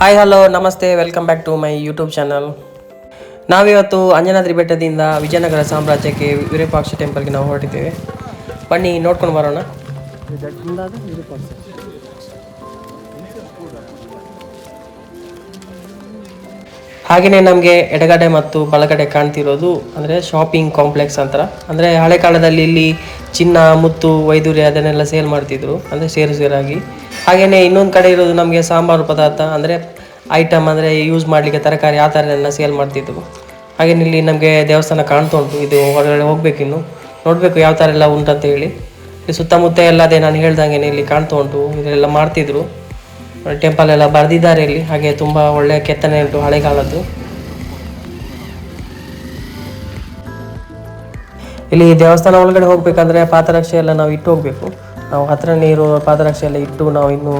Hi hello ನಮಸ್ತೆ welcome back to my YouTube channel ನಾವಿವತ್ತು ಅಂಜನಾದ್ರಿ ಬೆಟ್ಟದಿಂದ ವಿಜಯನಗರ ಸಾಮ್ರಾಜ್ಯಕ್ಕೆ ವಿರೂಪಾಕ್ಷ ಟೆಂಪಲ್ಗೆ ನಾವು ಹೊರಟಿದ್ದೇವೆ. ಬನ್ನಿ, ನೋಡ್ಕೊಂಡು ಬರೋಣ. ಹಾಗೆಯೇ ನಮಗೆ ಎಡಗಡೆ ಮತ್ತು ಬಲಗಡೆ ಕಾಣ್ತಿರೋದು, ಅಂದರೆ ಶಾಪಿಂಗ್ ಕಾಂಪ್ಲೆಕ್ಸ್ ಅಂತ. ಅಂದರೆ ಹಳೆ ಕಾಲದಲ್ಲಿ ಇಲ್ಲಿ ಚಿನ್ನ, ಮುತ್ತು, ವೈದೂರ್ಯ ಅದನ್ನೆಲ್ಲ ಸೇಲ್ ಮಾಡ್ತಿದ್ರು. ಅಂದರೆ ಸೇರು ಸೇರಾಗಿ. ಹಾಗೆಯೇ ಇನ್ನೊಂದು ಕಡೆ ಇರೋದು ನಮಗೆ ಸಾಂಬಾರು ಪದಾರ್ಥ ಅಂದರೆ ಐಟಮ್ ಅಂದರೆ ಯೂಸ್ ಮಾಡಲಿಕ್ಕೆ ತರಕಾರಿ ಆ ಥರ ಎಲ್ಲ ಸೇಲ್ ಮಾಡ್ತಿದ್ರು ಹಾಗೆ ಇಲ್ಲಿ ನಮಗೆ ದೇವಸ್ಥಾನ ಕಾಣ್ತಾ ಉಂಟು. ಇದು ಹೊರಗಡೆ ಹೋಗ್ಬೇಕಿನ್ನು ನೋಡಬೇಕು ಯಾವ ಥರ ಎಲ್ಲ ಉಂಟಂತ ಹೇಳಿ. ಸುತ್ತಮುತ್ತ ಎಲ್ಲ ಅದೇ ನಾನು ಹೇಳ್ದಂಗೆ ಇಲ್ಲಿ ಕಾಣ್ತಾ ಉಂಟು. ಇದೆಲ್ಲ ಮಾಡ್ತಿದ್ರು. ಟೆಂಪಲ್ ಎಲ್ಲ ಬರೆದಿದ್ದಾರೆ ಇಲ್ಲಿ. ಹಾಗೆ ತುಂಬ ಒಳ್ಳೆಯ ಕೆತ್ತನೆ ಉಂಟು ಹಳೆಗಾಲದ್ದು. ಇಲ್ಲಿ ದೇವಸ್ಥಾನ ಒಳಗಡೆ ಹೋಗಬೇಕಂದ್ರೆ ಪಾದರಕ್ಷೆ ಎಲ್ಲ ನಾವು ಇಟ್ಟು ಹೋಗ್ಬೇಕು. ನಾವು ಹತ್ತಿರ ಇರೋ ಪಾದರಕ್ಷೆ ಎಲ್ಲ ಇಟ್ಟು ನಾವು ಇನ್ನು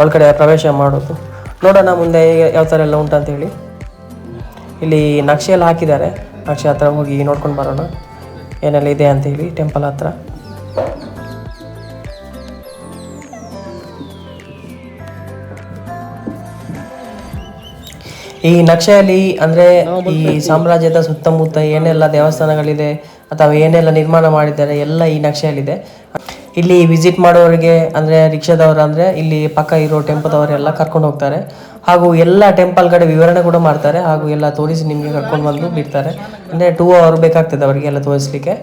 ಒಳಗಡೆ ಪ್ರವೇಶ ಮಾಡೋದು. ನೋಡೋಣ ಮುಂದೆ ಯಾವ ಥರ ಎಲ್ಲ ಉಂಟು ಹೇಳಿ ಇಲ್ಲಿ ನಕ್ಷೆ ಹಾಕಿದ್ದಾರೆ. ನಕ್ಷೆ ಹತ್ರ ಹೋಗಿ ನೋಡ್ಕೊಂಡು ಬರೋಣ. ಏನೆಲ್ಲ ಇದೆ ಅಂತ ಹೇಳಿ ಟೆಂಪಲ್ ಹತ್ರ. ಈ ನಕ್ಷೆಯಲ್ಲಿ ಅಂದರೆ ಈ ಸಾಮ್ರಾಜ್ಯದ ಸುತ್ತಮುತ್ತ ಏನೆಲ್ಲ ದೇವಸ್ಥಾನಗಳಿದೆ ಅಥವಾ ಏನೆಲ್ಲ ನಿರ್ಮಾಣ ಮಾಡಿದ್ದಾರೆ ಎಲ್ಲ ಈ ನಕ್ಷೆಯಲ್ಲಿದೆ. ಇಲ್ಲಿ ವಿಸಿಟ್ ಮಾಡೋರಿಗೆ ಅಂದ್ರೆ ರಿಕ್ಷಾದವರು ಅಂದ್ರೆ ಇಲ್ಲಿ ಪಕ್ಕ ಇರೋ ಟೆಂಪೋದವರೆಲ್ಲ ಕರ್ಕೊಂಡು ಹೋಗ್ತಾರೆ. ಹಾಗೂ ಎಲ್ಲ ಟೆಂಪಲ್ ಕಡೆ ವಿವರಣೆ ಕೂಡ ಮಾಡ್ತಾರೆ. ಹಾಗೂ ಎಲ್ಲ ತೋರಿಸಿ ನಿಮಗೆ ಕರ್ಕೊಂಡು ಬಂದು ಬಿಡ್ತಾರೆ. ಅಂದರೆ ಟೂ ಅವರ್ ಬೇಕಾಗ್ತದೆ ಅವರಿಗೆ ಎಲ್ಲ ತೋರಿಸ್ಲಿಕ್ಕೆ.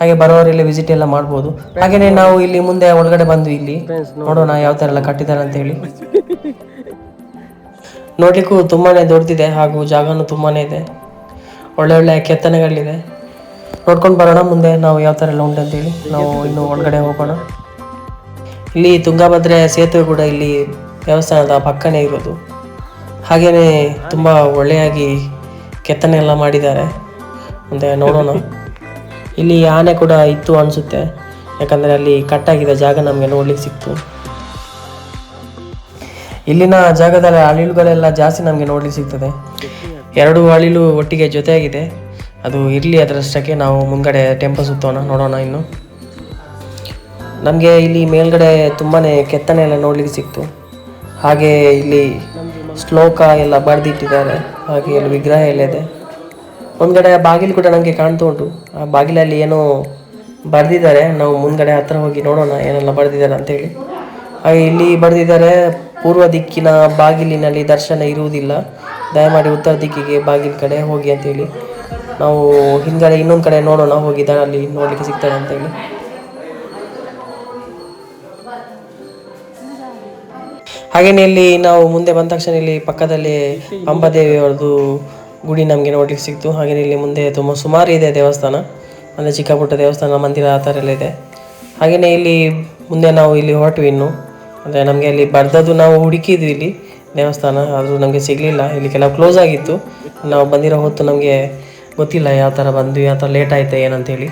ಹಾಗೆ ಬರೋರೆಲ್ಲ ವಿಸಿಟ್ ಎಲ್ಲ ಮಾಡ್ಬೋದು. ಹಾಗೆಯೇ ನಾವು ಇಲ್ಲಿ ಮುಂದೆ ಒಳಗಡೆ ಬಂದು ಇಲ್ಲಿ. ನೋಡೋಣ ಯಾವ ಥರ ಎಲ್ಲ ಕಟ್ಟಿದ್ದಾರೆ ಅಂತ ಹೇಳಿ. ನೋಡ್ಲಿಕ್ಕೂ ತುಂಬಾ ದೊಡ್ಡದಿದೆ. ಹಾಗೂ ಜಾಗನೂ ತುಂಬಾ ಇದೆ. ಒಳ್ಳೆ ಒಳ್ಳೆ ಕೆತ್ತನೆಗಳಿದೆ. ನೋಡ್ಕೊಂಡು ಬರೋಣ, ಮುಂದೆ ನಾವು ಯಾವ ಥರ ಎಲ್ಲ ಉಂಟು ಅಂತೇಳಿ. ನಾವು ಇನ್ನು ಒಳಗಡೆ ಹೋಗೋಣ. ಇಲ್ಲಿ ತುಂಗಾಭದ್ರೆ ಸೇತುವೆ ಕೂಡ ಇಲ್ಲಿ ದೇವಸ್ಥಾನದ ಪಕ್ಕನೇ ಇರೋದು. ಹಾಗೆಯೇ ತುಂಬ ಒಳ್ಳೆಯಾಗಿ ಕೆತ್ತನೆ ಎಲ್ಲ ಮಾಡಿದ್ದಾರೆ. ಮುಂದೆ ನೋಡೋಣ. ಇಲ್ಲಿ ಆನೆ ಕೂಡ ಇತ್ತು ಅನಿಸುತ್ತೆ. ಯಾಕಂದರೆ ಅಲ್ಲಿ ಕಟ್ಟಾಗಿದ್ದ ಜಾಗ ನಮಗೆ ನೋಡ್ಲಿಕ್ಕೆ ಸಿಕ್ತು. ಇಲ್ಲಿನ ಜಾಗದಲ್ಲಿ ಅಳಿಲುಗಳೆಲ್ಲ ಜಾಸ್ತಿ ನಮಗೆ ನೋಡ್ಲಿಕ್ಕೆ ಸಿಗ್ತದೆ. ಎರಡು ಅಳಿಲು ಒಟ್ಟಿಗೆ ಜೊತೆಯಾಗಿದೆ. ಅದು ಇರಲಿ ಅದರಷ್ಟಕ್ಕೆ ನಾವು ಮುಂದ್ಗಡೆ ಟೆಂಪಲ್ ಸುತ್ತೋಣ, ನೋಡೋಣ ಇನ್ನು. ನಮಗೆ ಇಲ್ಲಿ ಮೇಲ್ಗಡೆ ತುಂಬಾ ಕೆತ್ತನೆ ಎಲ್ಲ ನೋಡ್ಲಿಕ್ಕೆ ಸಿಕ್ತು. ಹಾಗೆ ಇಲ್ಲಿ ಶ್ಲೋಕ ಎಲ್ಲ ಬರೆದಿಟ್ಟಿದ್ದಾರೆ. ಹಾಗೆ ಇಲ್ಲಿ ವಿಗ್ರಹ ಎಲ್ಲ ಇದೆ. ಮುಂದ್ಗಡೆ ಬಾಗಿಲು ಕೂಡ ನನಗೆ ಕಾಣ್ತಾ ಉಂಟು. ಆ ಬಾಗಿಲಲ್ಲಿ ಏನೋ ಬರೆದಿದ್ದಾರೆ. ನಾವು ಮುಂದ್ಗಡೆ ಹತ್ರ ಹೋಗಿ ನೋಡೋಣ ಏನೆಲ್ಲ ಬರೆದಿದ್ದಾರೆ ಅಂತೇಳಿ. ಹಾಗೆ ಇಲ್ಲಿ ಬರೆದಿದ್ದಾರೆ, ಪೂರ್ವ ದಿಕ್ಕಿನ ಬಾಗಿಲಿನಲ್ಲಿ ದರ್ಶನ ಇರುವುದಿಲ್ಲ. ದಯಮಾಡಿ ಉತ್ತರ ದಿಕ್ಕಿಗೆ ಬಾಗಿಲ ಕಡೆ ಹೋಗಿ ಅಂತೇಳಿ. ನಾವು ಹಿಂದ್ಗಡೆ ಇನ್ನೊಂದು ಕಡೆ ನೋಡೋಣ ಹೋಗಿದ್ದಾರೆ ಅಲ್ಲಿ ನೋಡ್ಲಿಕ್ಕೆ ಸಿಗ್ತದೆ ಅಂತೇಳಿ ಹಾಗೇನೆ ಇಲ್ಲಿ ನಾವು ಮುಂದೆ ಬಂದ ತಕ್ಷಣ ಇಲ್ಲಿ ಪಕ್ಕದಲ್ಲಿ ಅಂಬಾದೇವಿ ಅವ್ರದ್ದು ಗುಡಿ ನಮಗೆ ನೋಡ್ಲಿಕ್ಕೆ ಸಿಕ್ತು. ಹಾಗೆಯೇ ಇಲ್ಲಿ ಮುಂದೆ ತುಂಬ ಸುಮಾರು ಇದೆ ದೇವಸ್ಥಾನ. ಅಂದರೆ ಚಿಕ್ಕ ಪುಟ್ಟ ದೇವಸ್ಥಾನ, ಮಂದಿರ ಆ ಥರ ಎಲ್ಲ ಇದೆ. ಹಾಗೆಯೇ ಇಲ್ಲಿ ಮುಂದೆ ನಾವು ಇಲ್ಲಿ ಹೊರಟ್ವಿ ಇನ್ನು. ಅಂದರೆ ನಮಗೆ ಅಲ್ಲಿ ಬರ್ದದ್ದು ನಾವು ಹುಡುಕಿದ್ವಿ ಇಲ್ಲಿ ದೇವಸ್ಥಾನ, ಆದರೂ ನಮಗೆ ಸಿಗಲಿಲ್ಲ. ಇಲ್ಲಿ ಕೆಲವು ಕ್ಲೋಸ್ ಆಗಿತ್ತು. ನಾವು ಬಂದಿರೋ ಹೊತ್ತು ನಮಗೆ ಗೊತ್ತಿಲ್ಲ ಯಾವ ಥರ ಬಂದ್ವಿ ಯಾವ ಥರ ಲೇಟ್ ಆಯಿತು ಏನಂತೇಳಿ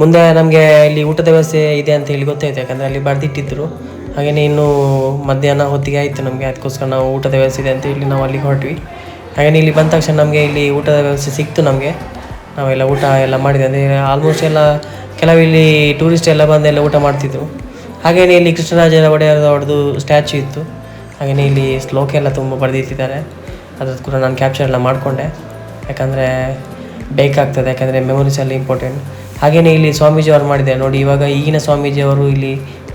ಮುಂದೆ ನಮಗೆ ಇಲ್ಲಿ ಊಟದ ವ್ಯವಸ್ಥೆ ಇದೆ ಅಂತ ಹೇಳಿ ಗೊತ್ತಾಯ್ತು, ಯಾಕಂದರೆ ಅಲ್ಲಿ ಬರೆದಿಟ್ಟಿದ್ರು. ಹಾಗೆಯೇ ಇನ್ನು ಮಧ್ಯಾಹ್ನ ಹೊತ್ತಿಗೆ ಆಯಿತು ನಮಗೆ, ಅದಕ್ಕೋಸ್ಕರ ನಾವು ಊಟದ ವ್ಯವಸ್ಥೆ ಇದೆ ಅಂತ ಹೇಳಿ ನಾವು ಅಲ್ಲಿಗೆ ಹೊರಟ್ವಿ. ಹಾಗೆಯೇ ಇಲ್ಲಿ ಬಂದ ತಕ್ಷಣ ನಮಗೆ ಇಲ್ಲಿ ಊಟದ ವ್ಯವಸ್ಥೆ ಸಿಕ್ತು ನಮಗೆ. ನಾವೆಲ್ಲ ಊಟ ಎಲ್ಲ ಮಾಡಿದೆ ಅಂದರೆ ಆಲ್ಮೋಸ್ಟ್ ಎಲ್ಲ ಕೆಲವು ಇಲ್ಲಿ ಟೂರಿಸ್ಟ್ ಎಲ್ಲ ಬಂದೆಲ್ಲ ಊಟ ಮಾಡ್ತಿದ್ರು. ಹಾಗೆಯೇ ಇಲ್ಲಿ ಕೃಷ್ಣರಾಜ ಒಡೆಯರ್ ಅವ್ರದ್ದು ಸ್ಟ್ಯಾಚ್ಯೂ ಇತ್ತು. ಹಾಗೆಯೇ ಇಲ್ಲಿ ಶ್ಲೋಕ ಎಲ್ಲ ತುಂಬ ಬರೆದಿಟ್ಟಿದ್ದಾರೆ. ಅದ್ರದ್ದು ಕೂಡ ನಾನು ಕ್ಯಾಪ್ಚರ್ ಎಲ್ಲ ಮಾಡಿಕೊಂಡೆ. ಯಾಕಂದರೆ ಬೇಕಾಗ್ತದೆ, ಯಾಕಂದರೆ ಮೆಮೊರೀಸ್ ಎಲ್ಲ ಇಂಪಾರ್ಟೆಂಟ್ ಹಾಗೆಯೇ ಇಲ್ಲಿ ಸ್ವಾಮೀಜಿ ಅವರು ಮಾಡಿದೆ, ನೋಡಿ ಇವಾಗ ಈಗಿನ ಸ್ವಾಮೀಜಿ ಅವರು ಇಲ್ಲಿ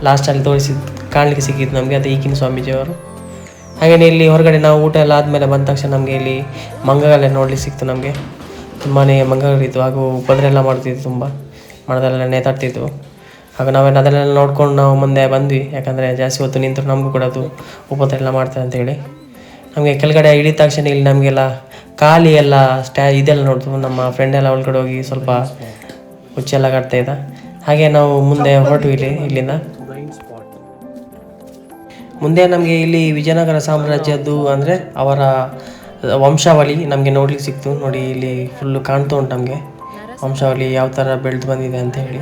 ಲಾಸ್ಟಲ್ಲಿ ತೋರಿಸಿ ಕಾಣಲಿಕ್ಕೆ ಸಿಕ್ಕಿದ್ದು ನಮಗೆ, ಅದು ಈಗಿನ ಸ್ವಾಮೀಜಿ ಅವರು. ಹಾಗೆಯೇ ಇಲ್ಲಿ ಹೊರಗಡೆ ನಾವು ಊಟ ಎಲ್ಲ ಆದಮೇಲೆ ಬಂದ ತಕ್ಷಣ ನಮಗೆ ಇಲ್ಲಿ ಮಂಗಗಳೆ ನೋಡಲಿಕ್ಕೆ ಸಿಕ್ತು ನಮಗೆ. ತುಂಬಾ ಮಂಗಗಳಿತ್ತು ಹಾಗೂ ಉಪದ್ರೆ ಎಲ್ಲ ಮಾಡ್ತಿದ್ವು ತುಂಬ ಮಣದಲ್ಲೆಲ್ಲ ನೇತಾಡ್ತಿದ್ವು. ಆಗ ನಾವೇನು ಅದನ್ನೆಲ್ಲ ನೋಡ್ಕೊಂಡು ನಾವು ಮುಂದೆ ಬಂದ್ವಿ, ಯಾಕಂದರೆ ಜಾಸ್ತಿ ಹೊತ್ತು ನಿಂತರು ನಮಗೂ ಕೂಡ ಅದು ಉಪದ್ರ ಎಲ್ಲ ಮಾಡ್ತಾರೆ ಅಂತೇಳಿ. ನಮಗೆ ಕೆಳಗಡೆ ಇಳಿದ ತಕ್ಷಣ ಇಲ್ಲಿ ನಮಗೆಲ್ಲ ಖಾಲಿ ಎಲ್ಲ ಸ್ಟ್ಯಾ ಇದೆಲ್ಲ ನೋಡ್ತು ನಮ್ಮ ಫ್ರೆಂಡ್ ಎಲ್ಲ ಒಳಗಡೆ ಹೋಗಿ ಸ್ವಲ್ಪ ಹುಚ್ಚೆಲ್ಲ ಕಟ್ತಾಯಿದ್ದ ಇದ್ದ. ಹಾಗೆ ನಾವು ಮುಂದೆ ಹೊರಟ್ವಿ ಇಲ್ಲಿ ಇಲ್ಲಿಂದ. ಮುಂದೆ ನಮಗೆ ಇಲ್ಲಿ ವಿಜಯನಗರ ಸಾಮ್ರಾಜ್ಯದ್ದು ಅಂದರೆ ಅವರ ವಂಶಾವಳಿ ನಮಗೆ ನೋಡ್ಲಿಕ್ಕೆ ಸಿಕ್ತು. ನೋಡಿ ಇಲ್ಲಿ ಫುಲ್ಲು ಕಾಣ್ತಾ ಉಂಟು ನಮಗೆ. ವಂಶಾವಳಿ ಯಾವ ಥರ ಬೆಳೆದು ಬಂದಿದೆ ಅಂತ ಹೇಳಿ.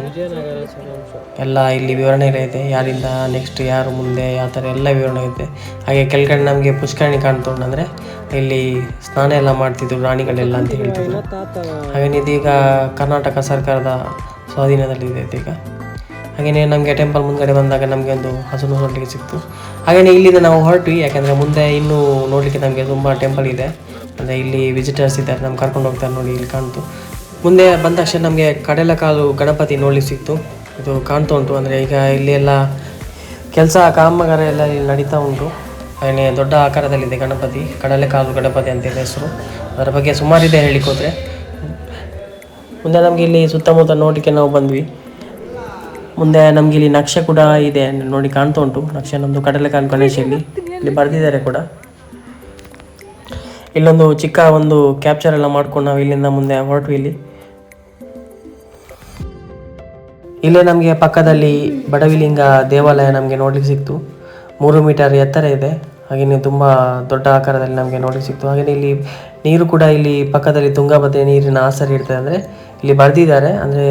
ಎಲ್ಲ ಇಲ್ಲಿ ವಿವರಣೆ ಇದೆ. ಯಾರಿಂದ ನೆಕ್ಸ್ಟ್ ಯಾರು ಮುಂದೆ, ಯಾವ ಥರ ಎಲ್ಲ ವಿವರಣೆ ಇದೆ. ಹಾಗೆ ಕೆಳಗಡೆ ನಮಗೆ ಪುಷ್ಕರಣಿ ಕಾಣ್ತಾ ಉಂಟು ಅಂದರೆ ಇಲ್ಲಿ ಸ್ನಾನ ಎಲ್ಲ ಮಾಡ್ತಿದ್ರು ರಾಣಿಗಳೆಲ್ಲ ಅಂತ ಹೇಳ್ತಿದ್ರು. ಹಾಗೆ ಇದೀಗ ಕರ್ನಾಟಕ ಸರ್ಕಾರದ ಸ್ವಾಧೀನದಲ್ಲಿದೆ ಇದೀಗ. ಹಾಗೆಯೇ ನಮಗೆ ಟೆಂಪಲ್ ಮುಂದ್ಗಡೆ ಬಂದಾಗ ನಮಗೆ ಒಂದು ಹಸುನು ನೋಡಲಿಕ್ಕೆ ಸಿಕ್ತು. ಹಾಗೆಯೇ ಇಲ್ಲಿಂದ ನಾವು ಹೊರಟ್ವಿ, ಯಾಕೆಂದರೆ ಮುಂದೆ ಇನ್ನೂ ನೋಡಲಿಕ್ಕೆ ನಮಗೆ ತುಂಬ ಟೆಂಪಲ್ ಇದೆ. ಅಂದರೆ ಇಲ್ಲಿ ವಿಸಿಟರ್ಸ್ ಇದ್ದಾರೆ, ನಮ್ಗೆ ಕರ್ಕೊಂಡು ಹೋಗ್ತಾರೆ ನೋಡಿ, ಇಲ್ಲಿ ಕಾಣ್ತು. ಮುಂದೆ ಬಂದ ತಕ್ಷಣ ನಮಗೆ ಕಡಲೆಕಾಲು ಗಣಪತಿ ನೋಡಲಿ ಸಿಕ್ತು. ಇದು ಕಾಣ್ತಾ ಉಂಟು, ಅಂದರೆ ಈಗ ಇಲ್ಲಿ ಎಲ್ಲ ಕೆಲಸ ಕಾಮಗಾರ ಎಲ್ಲ ಇಲ್ಲಿ ನಡೀತಾ ಉಂಟು. ಏನೇ ದೊಡ್ಡ ಆಕಾರದಲ್ಲಿದೆ ಗಣಪತಿ ಕಡಲೆಕಾಲು ಗಣಪತಿ ಅಂತ ಇದೆ ಹೆಸರು. ಅದರ ಬಗ್ಗೆ ಸುಮಾರಿದೆ ಹೇಳಿಕೋದ್ರೆ ಮುಂದೆ ನಮಗೆ ಇಲ್ಲಿ ಸುತ್ತಮುತ್ತ ನೋಡಲಿಕ್ಕೆ ನಾವು ಬಂದ್ವಿ. ಮುಂದೆ ನಮಗೆ ಇಲ್ಲಿ ನಕ್ಷೆ ಕೂಡ ಇದೆ ನೋಡಿ ಕಾಣ್ತಾ ಉಂಟು. ನಕ್ಷೆ ನಮ್ಮದು ಕಡಲೆಕಾಲು ಗಣೇಶ ಇಲ್ಲಿ ಇಲ್ಲಿ ಬರೆದಿದ್ದಾರೆ ಕೂಡ. ಇಲ್ಲೊಂದು ಚಿಕ್ಕ ಒಂದು ಕ್ಯಾಪ್ಚರ್ ಎಲ್ಲ ಮಾಡ್ಕೊಂಡು ನಾವು ಇಲ್ಲಿಂದ ಮುಂದೆ ಹೊರಟ್ವಿ ಇಲ್ಲಿ. ಇಲ್ಲೇ ನಮಗೆ ಪಕ್ಕದಲ್ಲಿ ಬಡವಿಲಿಂಗ ದೇವಾಲಯ ನಮಗೆ ನೋಡ್ಲಿಕ್ಕೆ ಸಿಕ್ತು. ಮೂರು ಮೀಟರ್ ಎತ್ತರ ಇದೆ. ಹಾಗೆಯೇ ತುಂಬ ದೊಡ್ಡ ಆಕಾರದಲ್ಲಿ ನಮಗೆ ನೋಡ್ಲಿಕ್ಕೆ ಸಿಕ್ತು. ಹಾಗೆಯೇ ಇಲ್ಲಿ ನೀರು ಕೂಡ ಇಲ್ಲಿ ಪಕ್ಕದಲ್ಲಿ ತುಂಗಭದ್ರೆ ನೀರಿನ ಆಸರಿ ಇರ್ತದೆ ಅಂದರೆ ಇಲ್ಲಿ ಬರೆದಿದ್ದಾರೆ. ಅಂದರೆ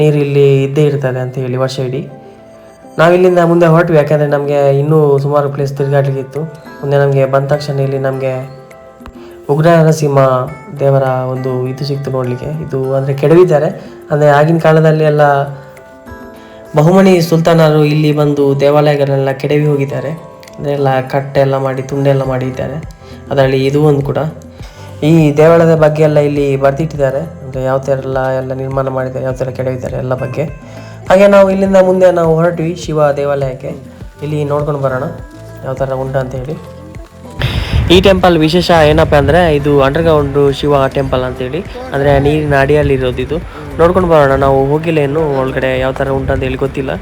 ನೀರು ಇಲ್ಲಿ ಇದ್ದೇ ಇರ್ತದೆ ಅಂತ ಹೇಳಿ ವರ್ಷ ಇಡೀ. ನಾವಿಲ್ಲಿಂದ ಮುಂದೆ ಹೊರಟ್ವಿ. ಯಾಕೆಂದರೆ ನಮಗೆ ಇನ್ನೂ ಸುಮಾರು ಪ್ಲೇಸ್ ತಿರುಗಾಡಲಿಕ್ಕೆ ಇತ್ತು. ಮುಂದೆ ನಮಗೆ ಬಂದ ತಕ್ಷಣ ಇಲ್ಲಿ ನಮಗೆ ಉಗ್ರ ನರಸಿಂಹ ದೇವರ ಒಂದು ಇದು ಸಿಕ್ತು ನೋಡಲಿಕ್ಕೆ. ಇದು ಅಂದರೆ ಕೆಡವಿದ್ದಾರೆ. ಅಂದರೆ ಆಗಿನ ಕಾಲದಲ್ಲಿ ಎಲ್ಲ ಬಹುಮನಿ ಸುಲ್ತಾನರು ಇಲ್ಲಿ ಬಂದು ದೇವಾಲಯಗಳನ್ನೆಲ್ಲ ಕೆಡವಿ ಹೋಗಿದ್ದಾರೆ. ಅದೆಲ್ಲ ಕಟ್ಟೆಲ್ಲ ಮಾಡಿ ತುಂಡೆಲ್ಲ ಮಾಡಿದ್ದಾರೆ. ಅದರಲ್ಲಿ ಇದು ಒಂದು ಕೂಡ. ಈ ದೇವಾಲಯದ ಬಗ್ಗೆ ಎಲ್ಲ ಇಲ್ಲಿ ಬರೆದಿಟ್ಟಿದ್ದಾರೆ. ಅಂದರೆ ಯಾವ ಥರ ಎಲ್ಲ ಎಲ್ಲ ನಿರ್ಮಾಣ ಮಾಡಿದ್ದಾರೆ, ಯಾವ ಥರ ಕೆಡವಿದ್ದಾರೆ ಎಲ್ಲ ಬಗ್ಗೆ. ಹಾಗೆ ನಾವು ಇಲ್ಲಿಂದ ಮುಂದೆ ನಾವು ಹೊರಟ್ವಿ ಶಿವ ದೇವಾಲಯಕ್ಕೆ. ಇಲ್ಲಿ ನೋಡ್ಕೊಂಡು ಬರೋಣ. ಯಾವ ಥರ ಉಂಟು ಅಂತ ಹೇಳಿ. ಈ ಟೆಂಪಲ್ ವಿಶೇಷ ಏನಪ್ಪ ಅಂದರೆ ಇದು ಅಂಡರ್ಗ್ರೌಂಡ್ ಶಿವ ಟೆಂಪಲ್ ಅಂತೇಳಿ. ಅಂದರೆ ನೀರಿನ ಅಡಿಯಲ್ಲಿ ಇರೋದು ಇದು ನೋಡ್ಕೊಂಡು ಬರೋಣ, ನಾವು ಹೋಗಿಲ್ಲ ಏನು ಒಳಗಡೆ ಯಾವ ಥರ ಉಂಟಂತ ಹೇಳಿ ಗೊತ್ತಿಲ್ಲ.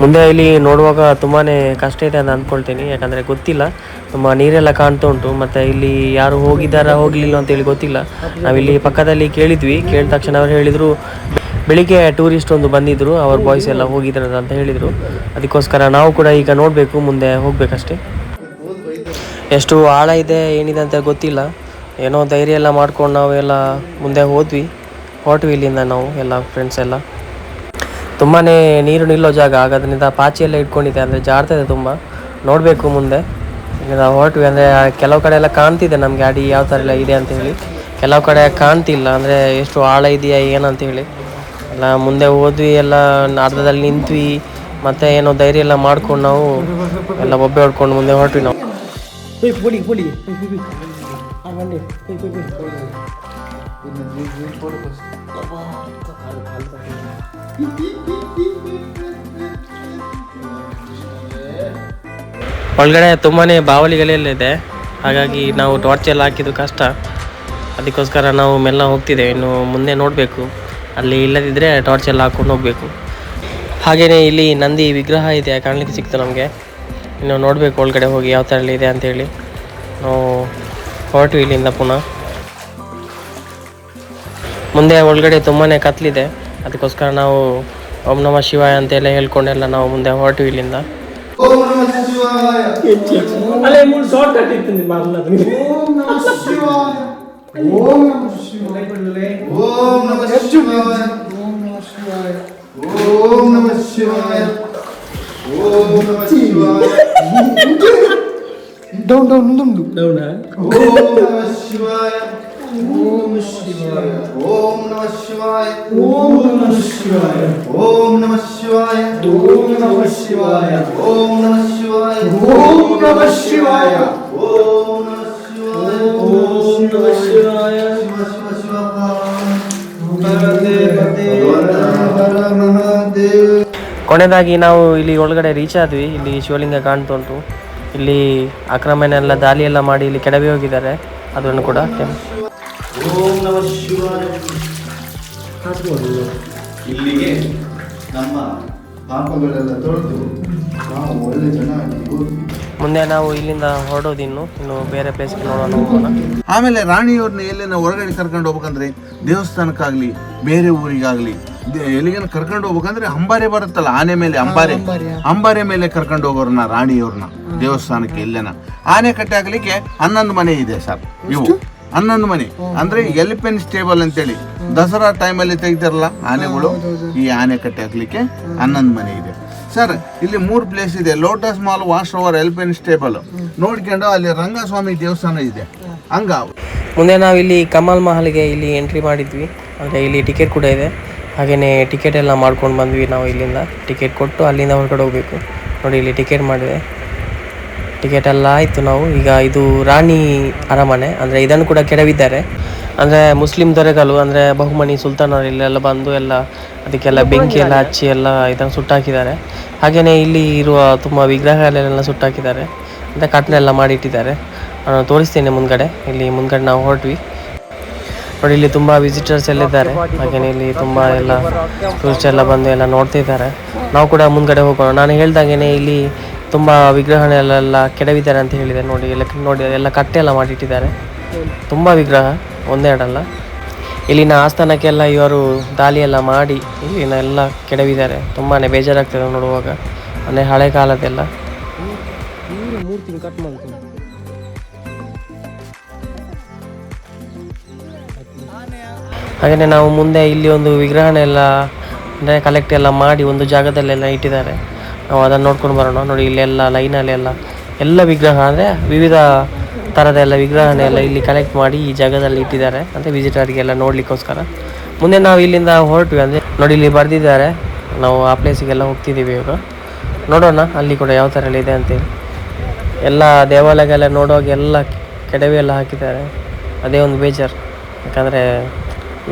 ಮುಂದೆ ಇಲ್ಲಿ ನೋಡುವಾಗ ತುಂಬಾ ಕಷ್ಟ ಇದೆ ಅಂತ ಅಂದ್ಕೊಳ್ತೀನಿ ಯಾಕಂದರೆ ಗೊತ್ತಿಲ್ಲ. ತುಂಬ ನೀರೆಲ್ಲ ಕಾಣ್ತಾ ಉಂಟು, ಮತ್ತು ಇಲ್ಲಿ ಯಾರು ಹೋಗಿದ್ದಾರಾ, ಹೋಗಲಿಲ್ಲ ಅಂತೇಳಿ ಗೊತ್ತಿಲ್ಲ. ನಾವಿಲ್ಲಿ ಪಕ್ಕದಲ್ಲಿ ಕೇಳಿದ್ವಿ, ಕೇಳಿದ ತಕ್ಷಣ ಅವ್ರು ಹೇಳಿದರು, ಬೆಳಿಗ್ಗೆ ಟೂರಿಸ್ಟ್ ಒಂದು ಬಂದಿದ್ದರು ಅವ್ರ ಬಾಯ್ಸ್ ಎಲ್ಲ ಹೋಗಿದ್ದಾರೆ ಅಂತ ಹೇಳಿದರು. ಅದಕ್ಕೋಸ್ಕರ ನಾವು ಕೂಡ ಈಗ ನೋಡಬೇಕು, ಮುಂದೆ ಹೋಗಬೇಕಷ್ಟೇ. ಎಷ್ಟು ಆಳ ಇದೆ, ಏನಿದೆ ಅಂತ ಗೊತ್ತಿಲ್ಲ. ಏನೋ ಧೈರ್ಯ ಎಲ್ಲ ಮಾಡ್ಕೊಂಡು ನಾವೆಲ್ಲ ಮುಂದೆ ಹೋದ್ವಿ. ಹೊರಟ್ವಿ ಇಲ್ಲಿಂದ ನಾವು ಎಲ್ಲ ಫ್ರೆಂಡ್ಸ್ ಎಲ್ಲ. ತುಂಬಾ ನೀರು ನಿಲ್ಲೋ ಜಾಗ ಆಗೋದ್ರಿಂದ ಪಾಚಿ ಎಲ್ಲ ಇಟ್ಕೊಂಡಿದೆ ಅಂದರೆ ಇದೆ ತುಂಬ. ನೋಡಬೇಕು ಮುಂದೆ. ನಾವು ಹೊರಟ್ವಿ ಅಂದರೆ, ಕೆಲವು ಕಡೆ ಎಲ್ಲ ಕಾಣ್ತಿದೆ ನಮಗೆ, ಅಡಿ ಯಾವ ಥರ ಎಲ್ಲ ಇದೆ ಅಂತ ಹೇಳಿ. ಕೆಲವು ಕಡೆ ಕಾಣ್ತಿಲ್ಲ, ಅಂದರೆ ಎಷ್ಟು ಆಳ ಇದೆಯಾ ಏನಂತ ಹೇಳಿ. ಎಲ್ಲ ಮುಂದೆ ಹೋದ್ವಿ, ಎಲ್ಲ ಅರ್ಧದಲ್ಲಿ ನಿಂತ್ವಿ. ಮತ್ತು ಏನೋ ಧೈರ್ಯ ಎಲ್ಲ ಮಾಡ್ಕೊಂಡು ನಾವು ಎಲ್ಲ ಒಬ್ಬೆ ಹೊಡ್ಕೊಂಡು ಮುಂದೆ ಹೊರಟ್ವಿ ನಾವು. ಒಳಗಡೆ ತುಂಬಾ ಬಾವಲಿಗಳೆಲ್ಲ ಇದೆ. ಹಾಗಾಗಿ ನಾವು ಟಾರ್ಚ್ ಎಲ್ಲ ಹಾಕಿದ್ದು ಕಷ್ಟ. ಅದಕ್ಕೋಸ್ಕರ ನಾವು ಮೆಲ್ಲ ಹೋಗ್ತಿದ್ದೇವೆ. ಇನ್ನು ಮುಂದೆ ನೋಡಬೇಕು. ಅಲ್ಲಿ ಇಲ್ಲದಿದ್ದರೆ ಟಾರ್ಚ್ ಎಲ್ಲ ಹಾಕ್ಕೊಂಡು ಹೋಗಬೇಕು. ಹಾಗೆಯೇ ಇಲ್ಲಿ ನಂದಿ ವಿಗ್ರಹ ಇದೆ. ಕಾಣಲಿಕ್ಕೆ ಸಿಕ್ತು ನಮಗೆ. ಇನ್ನು ನೋಡಬೇಕು ಒಳಗಡೆ ಹೋಗಿ ಯಾವ ಥರ ಇದೆ ಅಂತೇಳಿ. ನಾವು ಹೊರಟು ಇಲ್ಲಿಂದ ಪುನಃ. ಮುಂದೆ ಒಳಗಡೆ ತುಂಬಾ ಕತ್ಲಿದೆ. ಅದಕ್ಕೋಸ್ಕರ ನಾವು ಓಂ ನಮ ಶಿವಾಯ ಅಂತೆಲ್ಲ ಹೇಳ್ಕೊಂಡೆಲ್ಲ ನಾವು ಮುಂದೆ ಹೊರಟು ಇಲ್ಲಿಂದ. ಓಂ ನಮ ಶಿವಾಯ. ಓಂ ನಮ ಶಿವಾಯ. ಓಂ ನಮಃ ಶಿವಾಯ ಓಂ ನಮಃ ಶಿವಾಯ ಓಂ ನಮಃ ಶಿವಾಯ ಓಂ ನಮಃ ಶಿವಾಯ ಓಂ ನಮಃ ಶಿವಾಯ ಡೌನ್ ಡೌನ್ ಮುಂದು ಓಂ ನಮಃ ಶಿವಾಯ ಓಂ ಶಿವಾಯ ಓಂ ನಮಃ ಶಿವಾಯ ಓಂ ನಮಃ ಶಿವಾಯ ಓಂ ನಮಃ ಶಿವಾಯ ಓಂ ನಮಃ ಶಿವಾಯ ಓಂ ನಮಃ ಶಿವಾಯ ಓಂ ನಮಃ ಶಿವಾಯ ಓಂ ನಮಃ ಶಿವಾಯ ಓಂ ನಮಃ ಶಿವಾಯ ಶಿವ ಶಿವ ಶಿವ ಮಹಾದೇವ್ ಕೊನೆಯದಾಗಿ ನಾವು ಇಲ್ಲಿ ಒಳಗಡೆ ರೀಚ್ ಆದ್ವಿ. ಇಲ್ಲಿ ಶಿವಲಿಂಗ ಕಾಣ್ತಾ ಉಂಟು. ಇಲ್ಲಿ ಆಕ್ರಮಣ ಎಲ್ಲ ದಾಳಿ ಎಲ್ಲ ಮಾಡಿ ಇಲ್ಲಿ ಕೆಡವಿ ಹೋಗಿದ್ದಾರೆ. ಅದನ್ನು ಕೂಡ ಓಂ ನಮಃ ಶಿವಾಯ. ಇಲ್ಲಿಗೆ ನಮ್ಮ ಪಾಪಗಳೆಲ್ಲ ತೊಳೆದು ನಾವು ಒಳ್ಳೆ ಜನ ಮುಂದೆ ನಾವು ಇಲ್ಲಿಂದ ಹೊರಡೋದು ಇನ್ನು. ಇನ್ನು ಬೇರೆ ಪ್ಲೇಸ್ಗೆ ನೋಡೋಣ ಹೋಗೋಣ. ಆಮೇಲೆ ರಾಣಿಯವ್ರನ್ನ ನಾವು ಹೊರಗಡೆ ಕರ್ಕೊಂಡು ಹೋಗ್ಬೇಕಂದ್ರೆ ದೇವಸ್ಥಾನಕ್ಕಾಗಲಿ ಬೇರೆ ಊರಿಗಾಗಲಿ ಎಲ್ಲಿಗೇನ ಕರ್ಕೊಂಡು ಹೋಗ್ಬೇಕಂದ್ರೆ ಅಂಬಾರಿ ಬರುತ್ತಲ್ಲ ಆನೆ ಮೇಲೆ ಅಂಬಾರಿ. ಅಂಬಾರಿ ಮೇಲೆ ಕರ್ಕೊಂಡು ಹೋಗೋರ್ನ ರಾಣಿಯವ್ರನ್ನ ದೇವಸ್ಥಾನಕ್ಕೆ ಇಲ್ಲೇನ ಆನೆ ಕಟ್ಟೆ ಆಗ್ಲಿಕ್ಕೆ ಹನ್ನೊಂದು ಮನೆ ಇದೆ ಸರ್ ಇವು. ಹನ್ನೊಂದು ಮನೆ. ಅಂದ್ರೆ ಎಲಿಪೆನ್ ಸ್ಟೇಬಲ್ ಅಂತೇಳಿ. ದಸರಾ ಟೈಮಲ್ಲಿ ತೆಗ್ದಿರಲ್ಲ ಆನೆಗಳು ಈ ಆನೆ ಕಟ್ಟೆ ಹಾಕ್ಲಿಕ್ಕೆ ಹನ್ನೊಂದು ಮನೆ ಇದೆ. ಸರ್ ಇಲ್ಲಿ ಮೂರು ಪ್ಲೇಸ್ ಇದೆ lotus Mahal watch tower elephant stable ನೋಡ್ಕೊಂಡು ಅಲ್ಲಿ ರಂಗಸ್ವಾಮಿ ದೇವಸ್ಥಾನ ಇದೆ. ಹಂಗ. ಮುಂದೆ ನಾವು ಇಲ್ಲಿ ಕಮಲ್ ಮಹಲ್ಗೆ ಇಲ್ಲಿ ಎಂಟ್ರಿ ಮಾಡಿದ್ವಿ. ಅಂದರೆ ಇಲ್ಲಿ ಟಿಕೆಟ್ ಕೂಡ ಇದೆ. ಹಾಗೆಯೇ ಟಿಕೆಟ್ ಎಲ್ಲ ಮಾಡ್ಕೊಂಡು ಬಂದ್ವಿ ನಾವು ಇಲ್ಲಿಂದ. ಟಿಕೆಟ್ ಕೊಟ್ಟು ಅಲ್ಲಿಂದ ಹೊರಗಡೆ ಹೋಗಬೇಕು. ನೋಡಿ ಇಲ್ಲಿ ಟಿಕೆಟ್ ಮಾಡಿದೆ. ಟಿಕೆಟ್ ಎಲ್ಲ ಆಯಿತು ನಾವು. ಈಗ ಇದು ರಾಣಿ ಅರಮನೆ. ಅಂದರೆ ಇದನ್ನು ಕೂಡ ಕೆಡವಿದ್ದಾರೆ. ಅಂದರೆ ಮುಸ್ಲಿಂ ದೊರೆಗಳು ಅಂದರೆ ಬಹುಮನಿ ಸುಲ್ತಾನರು ಇಲ್ಲೆಲ್ಲ ಬಂದು ಎಲ್ಲ ಅದಕ್ಕೆಲ್ಲ ಬೆಂಕಿ ಎಲ್ಲ ಹಚ್ಚಿ ಎಲ್ಲ ಇದನ್ನು ಸುಟ್ಟಾಕಿದ್ದಾರೆ. ಹಾಗೆಯೇ ಇಲ್ಲಿ ಇರುವ ತುಂಬ ವಿಗ್ರಹಗಳೆಲ್ಲ ಸುಟ್ಟಾಕಿದ್ದಾರೆ. ಅಂದರೆ ಕಟ್ಟನೆಲ್ಲ ಎಲ್ಲ ಮಾಡಿಟ್ಟಿದ್ದಾರೆ. ನಾನು ತೋರಿಸ್ತೇನೆ ಮುಂದ್ಗಡೆ. ಇಲ್ಲಿ ಮುಂದ್ಗಡೆ ನಾವು ಹೊರಟ್ವಿ. ನೋಡಿ ಇಲ್ಲಿ ತುಂಬ ವಿಸಿಟರ್ಸ್ ಎಲ್ಲ ಇದ್ದಾರೆ. ಹಾಗೆಯೇ ಇಲ್ಲಿ ತುಂಬ ಎಲ್ಲ ಟೂರಿಸ್ಟ್ ಎಲ್ಲ ಬಂದು ಎಲ್ಲ ನೋಡ್ತಾ ಇದ್ದಾರೆ ನಾವು ಕೂಡ ಮುಂದ್ಗಡೆ ಹೋಗೋಣ. ನಾನು ಹೇಳ್ದಾಗೇನೆ ಇಲ್ಲಿ ತುಂಬ ಎಲ್ಲ ಕೆಡವಿದ್ದಾರೆ ಅಂತ ಹೇಳಿದೆ. ನೋಡಿ, ಎಲ್ಲ ನೋಡಿ, ಎಲ್ಲ ಕಟ್ಟೆ ಎಲ್ಲ ಮಾಡಿಟ್ಟಿದ್ದಾರೆ. ತುಂಬ ವಿಗ್ರಹ ಒಂದೆರಡಲ್ಲ ಇಲ್ಲಿನ ಆಸ್ಥಾನಕ್ಕೆಲ್ಲ ಇವರು ದಾಳಿ ಎಲ್ಲ ಮಾಡಿ ಇಲ್ಲಿನ ಎಲ್ಲ ಕೆಡವಿದ್ದಾರೆ. ತುಂಬಾ ಬೇಜಾರಾಗ್ತದೆ ನೋಡುವಾಗ. ಅಂದರೆ ಹಳೆ ಕಾಲದೆಲ್ಲ ಮೂರ್ತಿ ಕಟ್ ಮಾಡ್ತೀನಿ ಹಾಗೆಯೇ ನಾವು ಮುಂದೆ ಇಲ್ಲಿ ಒಂದು ವಿಗ್ರಹನೆಲ್ಲ ಅಂದರೆ ಕಲೆಕ್ಟ್ ಎಲ್ಲ ಮಾಡಿ ಒಂದು ಜಾಗದಲ್ಲೆಲ್ಲ ಇಟ್ಟಿದ್ದಾರೆ. ನಾವು ಅದನ್ನು ನೋಡ್ಕೊಂಡು ಬರೋಣ. ನೋಡಿ, ಇಲ್ಲೆಲ್ಲ ಲೈನಲ್ಲಿ ಎಲ್ಲ ಎಲ್ಲ ವಿಗ್ರಹ, ಅಂದರೆ ವಿವಿಧ ಥರದ ಎಲ್ಲ ವಿಗ್ರಹನೆಲ್ಲ ಇಲ್ಲಿ ಕಲೆಕ್ಟ್ ಮಾಡಿ ಈ ಜಾಗದಲ್ಲಿ ಇಟ್ಟಿದ್ದಾರೆ. ಅಂದರೆ ವಿಸಿಟರ್ಗೆಲ್ಲ ನೋಡಲಿಕ್ಕೋಸ್ಕರ. ಮುಂದೆ ನಾವು ಇಲ್ಲಿಂದ ಹೊರಟ್ವಿ ಅಂದರೆ, ನೋಡಿ, ಇಲ್ಲಿ ಬರೆದಿದ್ದಾರೆ. ನಾವು ಆ ಪ್ಲೇಸಿಗೆಲ್ಲ ಹೋಗ್ತಿದ್ದೀವಿ ಇವಾಗ ನೋಡೋಣ ಅಲ್ಲಿ ಕೂಡ ಯಾವ ಥರ ಎಲ್ಲ ಇದೆ ಅಂತೇಳಿ. ಎಲ್ಲ ದೇವಾಲಯಗೆಲ್ಲ ನೋಡುವಾಗ ಎಲ್ಲ ಕೆಡವೆ ಎಲ್ಲ ಹಾಕಿದ್ದಾರೆ. ಅದೇ ಒಂದು ಬೇಜಾರು. ಯಾಕಂದರೆ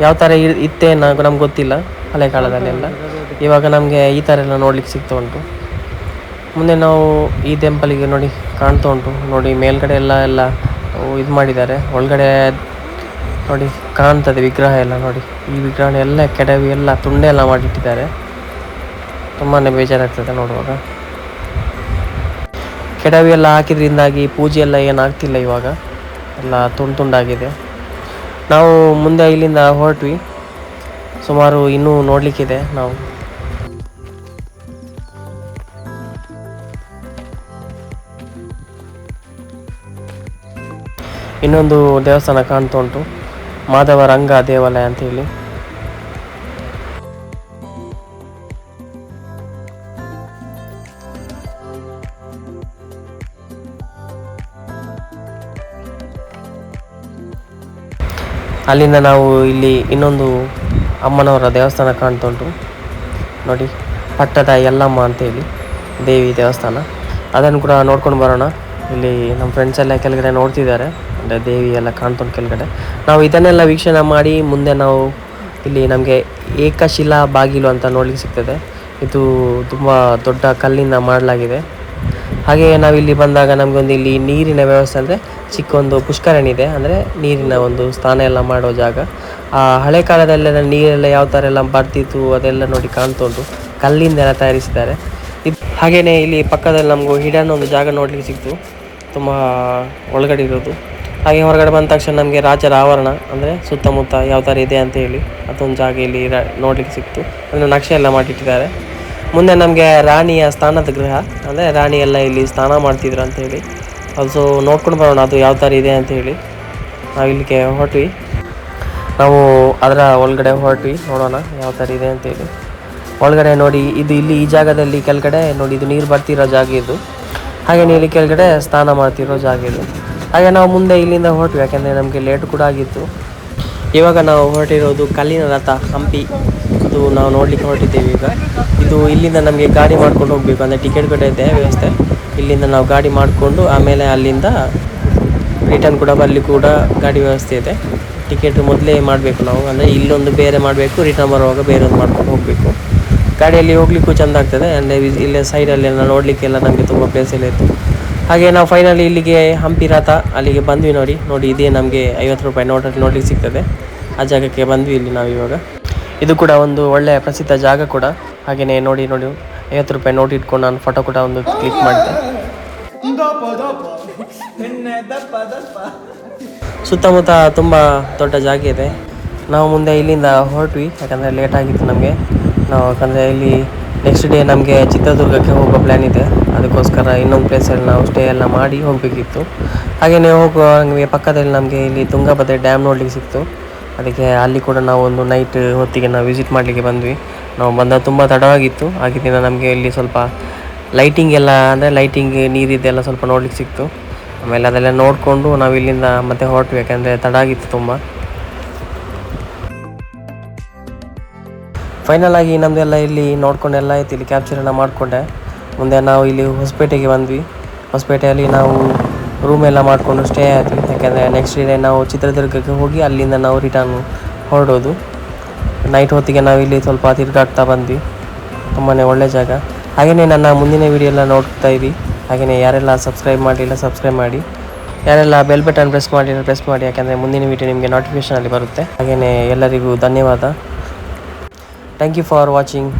ಯಾವ ಥರ ಇತ್ತೇನು ಇತ್ತೆ ನಮ್ಗೆ ಗೊತ್ತಿಲ್ಲ ಹಳೆ ಕಾಲದಲ್ಲೆಲ್ಲ. ಇವಾಗ ನಮಗೆ ಈ ಥರ ಎಲ್ಲ ನೋಡ್ಲಿಕ್ಕೆ ಸಿಗ್ತಾ ಉಂಟು. ಮುಂದೆ ನಾವು ಈ ಟೆಂಪಲಿಗೆ ನೋಡಿ ಕಾಣ್ತಾ ಉಂಟು. ನೋಡಿ ಮೇಲ್ಗಡೆ ಎಲ್ಲ ಎಲ್ಲ ಇದು ಮಾಡಿದ್ದಾರೆ. ಒಳಗಡೆ ನೋಡಿ ಕಾಣ್ತದೆ ವಿಗ್ರಹ ಎಲ್ಲ ನೋಡಿ. ಈ ವಿಗ್ರಹ ಎಲ್ಲ ಕೆಡವಿ ಎಲ್ಲ ತುಂಡೆ ಎಲ್ಲ ಮಾಡಿಟ್ಟಿದ್ದಾರೆ. ತುಂಬಾ ಬೇಜಾರಾಗ್ತದೆ ನೋಡುವಾಗ. ಕೆಡವಿ ಎಲ್ಲ ಹಾಕಿದ್ರಿಂದಾಗಿ ಪೂಜೆ ಎಲ್ಲ ಏನಾಗ್ತಿಲ್ಲ ಇವಾಗ. ಎಲ್ಲ ತುಂಡು ತುಂಡಾಗಿದೆ. ನಾವು ಮುಂದೆ ಇಲ್ಲಿಂದ ಹೊರಟ್ವಿ. ಸುಮಾರು ಇನ್ನೂ ನೋಡಲಿಕ್ಕಿದೆ ನಾವು. ಇನ್ನೊಂದು ದೇವಸ್ಥಾನ ಕಾಣ್ತಾ ಉಂಟು. ಮಾಧವ ರಂಗ ದೇವಾಲಯ ಅಂತ ಅಲ್ಲಿಂದ ನಾವು ಇಲ್ಲಿ ಇನ್ನೊಂದು ಅಮ್ಮನವರ ದೇವಸ್ಥಾನ ಕಾಣ್ತಾ ಉಂಟು ನೋಡಿ, ಪಟ್ಟದ ಯಲ್ಲಮ್ಮ ಅಂತೇಳಿ ದೇವಿ ದೇವಸ್ಥಾನ. ಅದನ್ನು ಕೂಡ ನೋಡ್ಕೊಂಡು ಬರೋಣ. ಇಲ್ಲಿ ನಮ್ಮ ಫ್ರೆಂಡ್ಸ್ ಎಲ್ಲ ಕೆಳಗಡೆ ನೋಡ್ತಿದ್ದಾರೆ. ಅಂದರೆ ದೇವಿ ಎಲ್ಲ ಕಾಣ್ತಾ ಉಂಟು ಕೆಳಗಡೆ. ನಾವು ಇದನ್ನೆಲ್ಲ ವೀಕ್ಷಣೆ ಮಾಡಿ ಮುಂದೆ ನಾವು ಇಲ್ಲಿ ನಮಗೆ ಏಕಶಿಲಾ ಬಾಗಿಲು ಅಂತ ನೋಡ್ಲಿಕ್ಕೆ ಸಿಗ್ತದೆ. ಇದು ತುಂಬ ದೊಡ್ಡ ಕಲ್ಲಿಂದ ಮಾಡಲಾಗಿದೆ. ಹಾಗೆ ನಾವಿಲ್ಲಿ ಬಂದಾಗ ನಮಗೊಂದು ಇಲ್ಲಿ ನೀರಿನ ವ್ಯವಸ್ಥೆ ಅಂದರೆ ಚಿಕ್ಕ ಒಂದು ಪುಷ್ಕರಣಿ ಇದೆ. ಅಂದರೆ ನೀರಿನ ಒಂದು ಸ್ಥಾನ ಎಲ್ಲ ಮಾಡೋ ಜಾಗ. ಆ ಹಳೆ ಕಾಲದಲ್ಲೆಲ್ಲ ನೀರೆಲ್ಲ ಯಾವ ಥರ ಎಲ್ಲ ಬರ್ತಿತ್ತು ಅದೆಲ್ಲ ನೋಡಿ ಕಾಣ್ತಾ ಉಂಟು ಕಲ್ಲಿಂದ ಎಲ್ಲ ತಯಾರಿಸಿದ್ದಾರೆ. ಇದು ಹಾಗೆಯೇ ಇಲ್ಲಿ ಪಕ್ಕದಲ್ಲಿ ನಮಗೂ ಹಿಡನ್ ಒಂದು ಜಾಗ ನೋಡಲಿಕ್ಕೆ ಸಿಕ್ತು. ತುಂಬ ಒಳಗಡೆ ಇರೋದು. ಹಾಗೆ ಹೊರಗಡೆ ಬಂದ ತಕ್ಷಣ ನಮಗೆ ರಾಜರ ಆವರಣ ಅಂದರೆ ಸುತ್ತಮುತ್ತ ಯಾವ ಥರ ಇದೆ ಅಂತ ಹೇಳಿ ಅದೊಂದು ಜಾಗ ಇಲ್ಲಿ ನೋಡ್ಲಿಕ್ಕೆ ಸಿಕ್ತು. ಅದನ್ನು ನಕ್ಷೆ ಎಲ್ಲ ಮಾಡಿಟ್ಟಿದ್ದಾರೆ. ಮುಂದೆ ನಮಗೆ ರಾಣಿಯ ಸ್ನಾನದ ಗೃಹ. ಅಂದರೆ ರಾಣಿ ಎಲ್ಲ ಇಲ್ಲಿ ಸ್ನಾನ ಮಾಡ್ತಿದ್ರು ಅಂತ ಹೇಳಿ. ಅದು ನೋಡ್ಕೊಂಡು ಬರೋಣ ಅದು ಯಾವ ಥರ ಇದೆ ಅಂತ ಹೇಳಿ. ನಾವು ಇಲ್ಲಿಗೆ ಹೊರಟ್ವಿ. ನಾವು ಅದರ ಒಳಗಡೆ ಹೊರಟ್ವಿ. ನೋಡೋಣ ಯಾವ ಥರ ಇದೆ ಅಂತೇಳಿ ಒಳಗಡೆ ನೋಡಿ, ಇದು ಇಲ್ಲಿ ಈ ಜಾಗದಲ್ಲಿ ಕೆಳಗಡೆ ನೋಡಿ, ಇದು ನೀರು ಬರ್ತಿರೋ ಜಾಗ ಇದು. ಹಾಗೆ ಇಲ್ಲಿ ಕೆಳಗಡೆ ಸ್ನಾನ ಮಾಡ್ತಿರೋ ಜಾಗ ಇದು. ಹಾಗೆ ನಾವು ಮುಂದೆ ಇಲ್ಲಿಂದ ಹೊರಟ್ವಿ, ಯಾಕೆಂದರೆ ನಮಗೆ ಲೇಟ್ ಕೂಡ ಆಗಿತ್ತು. ಇವಾಗ ನಾವು ಹೊರಟಿರೋದು ಕಲ್ಲಿನ ರಥ ಹಂಪಿ. ಅದು ನಾವು ನೋಡಲಿಕ್ಕೆ ಹೊರಟಿದ್ದೇವೆ ಈಗ. ಇದು ಇಲ್ಲಿಂದ ನಮಗೆ ಗಾಡಿ ಮಾಡ್ಕೊಂಡು ಹೋಗಬೇಕು. ಅಂದರೆ ಟಿಕೆಟ್ ಕೂಡ ಇದೆ ವ್ಯವಸ್ಥೆ. ಇಲ್ಲಿಂದ ನಾವು ಗಾಡಿ ಮಾಡಿಕೊಂಡು ಆಮೇಲೆ ಅಲ್ಲಿಂದ ರಿಟರ್ನ್ ಕೂಡ ಬರಲಿ ಕೂಡ ಗಾಡಿ ವ್ಯವಸ್ಥೆ ಇದೆ. ಟಿಕೆಟ್ ಮೊದಲೇ ಮಾಡಬೇಕು ನಾವು. ಅಂದರೆ ಇಲ್ಲೊಂದು ಬೇರೆ ಮಾಡಬೇಕು ರಿಟರ್ನ್ ಬರುವಾಗ ಬೇರೆ ಒಂದು ಮಾಡ್ಕೊಂಡು ಹೋಗಬೇಕು. ಗಾಡಿಯಲ್ಲಿ ಹೋಗ್ಲಿಕ್ಕೂ ಚೆಂದ ಆಗ್ತದೆ. ಅಂದರೆ ಇಲ್ಲೇ ಸೈಡಲ್ಲೆಲ್ಲ ನೋಡಲಿಕ್ಕೆಲ್ಲ ನಮಗೆ ತುಂಬ ಪ್ಲೇಸ್ ಎಲ್ಲ ಇತ್ತು. ಹಾಗೆ ನಾವು ಫೈನಲಿ ಇಲ್ಲಿಗೆ ಹಂಪಿ ರಥ ಅಲ್ಲಿಗೆ ಬಂದ್ವಿ ನೋಡಿ. ನೋಡಿ, ಇದೇ ನಮಗೆ ಐವತ್ತು ರೂಪಾಯಿ ನೋಟಲ್ಲಿ ನೋಡ್ಲಿಕ್ಕೆ ಸಿಗ್ತದೆ. ಆ ಜಾಗಕ್ಕೆ ಬಂದ್ವಿ ಇಲ್ಲಿ ನಾವು ಇವಾಗ ಇದು ಕೂಡ ಒಂದು ಒಳ್ಳೆಯ ಪ್ರಸಿದ್ಧ ಜಾಗ ಕೂಡ. ಹಾಗೆಯೇ ನೋಡಿ ನೋಡಿ. ಐವತ್ತು ರೂಪಾಯಿ ನೋಟ್ ಇಟ್ಕೊಂಡು ನಾನು ಫೋಟೋ ಕೂಡ ಒಂದು ಕ್ಲಿಕ್ ಮಾಡಿದೆ. ಸುತ್ತಮುತ್ತ ತುಂಬ ದೊಡ್ಡ ಜಾಗ ಇದೆ. ನಾವು ಮುಂದೆ ಇಲ್ಲಿಂದ ಹೊರಟ್ವಿ, ಯಾಕಂದರೆ ಲೇಟ್ ಆಗಿತ್ತು ನಮಗೆ. ನಾವು ಯಾಕಂದರೆ ಇಲ್ಲಿ ನೆಕ್ಸ್ಟ್ ಡೇ ನಮಗೆ ಚಿತ್ರದುರ್ಗಕ್ಕೆ ಹೋಗೋ ಪ್ಲ್ಯಾನ್ ಇದೆ. ಅದಕ್ಕೋಸ್ಕರ ಇನ್ನೊಂದು ಪ್ಲೇಸಲ್ಲಿ ನಾವು ಸ್ಟೇ ಎಲ್ಲ ಮಾಡಿ ಹೋಗಬೇಕಿತ್ತು. ಹಾಗೆಯೇ ಹೋಗುವ ನಮಗೆ ಪಕ್ಕದಲ್ಲಿ ನಮಗೆ ಇಲ್ಲಿ ತುಂಗಭದ್ರೆ ಡ್ಯಾಮ್ ನೋಡಲಿಕ್ಕೆ ಸಿಕ್ತು. ಅದಕ್ಕೆ ಅಲ್ಲಿ ಕೂಡ ನಾವು ಒಂದು ನೈಟ್ ಹೊತ್ತಿಗೆ ನಾವು ವಿಸಿಟ್ ಮಾಡಲಿಕ್ಕೆ ಬಂದ್ವಿ. ನಾವು ಬಂದ ತುಂಬ ತಡವಾಗಿತ್ತು. ದಿನ ನಮಗೆ ಇಲ್ಲಿ ಸ್ವಲ್ಪ ಲೈಟಿಂಗ್ ಎಲ್ಲ ಅಂದರೆ ಲೈಟಿಂಗ್ ನೀರಿದ್ದೆಲ್ಲ ಸ್ವಲ್ಪ ನೋಡ್ಲಿಕ್ಕೆ ಸಿಕ್ತು. ಆಮೇಲೆ ಅದೆಲ್ಲ ನೋಡಿಕೊಂಡು ನಾವು ಇಲ್ಲಿಂದ ಮತ್ತೆ ಹೊರಟ್ವಿ ಯಾಕೆಂದರೆ ತಡ ಆಗಿತ್ತು ತುಂಬ. ಫೈನಲ್ ಆಗಿ ನಮ್ಮದೆಲ್ಲ ಇಲ್ಲಿ ನೋಡ್ಕೊಂಡೆಲ್ಲ ಆಯ್ತು. ಇಲ್ಲಿ ಕ್ಯಾಪ್ಚರ್ ಎಲ್ಲ ಮಾಡಿಕೊಂಡೆ. ಮುಂದೆ ನಾವು ಇಲ್ಲಿ ಹೊಸಪೇಟೆಗೆ ಬಂದ್ವಿ. ಹೊಸಪೇಟೆಯಲ್ಲಿ ನಾವು ರೂಮ್ ಎಲ್ಲ ಮಾಡಿಕೊಂಡು ಸ್ಟೇ ಆದ್ವಿ. ಯಾಕೆಂದರೆ ನೆಕ್ಸ್ಟ್ ಡೇ ನಾವು ಚಿತ್ರದುರ್ಗಕ್ಕೆ ಹೋಗಿ ಅಲ್ಲಿಂದ ನಾವು ರಿಟರ್ನ್ ಹೊರಡೋದು. ನೈಟ್ ಹೊತ್ತಿಗೆ ನಾವು ಇಲ್ಲಿ ಸ್ವಲ್ಪ ತಿರುಗಾಡ್ತಾ ಬಂದ್ವಿ. ತುಂಬಾ ಒಳ್ಳೆ ಜಾಗ. ಹಾಗೆಯೇ ನನ್ನ ಮುಂದಿನ ವಿಡಿಯೋ ಎಲ್ಲ ನೋಡ್ತಾ ಇರಿ. ಹಾಗೆಯೇ ಯಾರೆಲ್ಲ ಸಬ್ಸ್ಕ್ರೈಬ್ ಮಾಡಲಿಲ್ಲ ಸಬ್ಸ್ಕ್ರೈಬ್ ಮಾಡಿ. ಯಾರೆಲ್ಲ ಬೆಲ್ ಬಟನ್ ಪ್ರೆಸ್ ಮಾಡಿಲ್ಲ ಪ್ರೆಸ್ ಮಾಡಿ. ಯಾಕೆಂದರೆ ಮುಂದಿನ ವಿಡಿಯೋ ನಿಮಗೆ ನೋಟಿಫಿಕೇಷನಲ್ಲಿ ಬರುತ್ತೆ. ಹಾಗೆಯೇ ಎಲ್ಲರಿಗೂ ಧನ್ಯವಾದ. Thank you for watching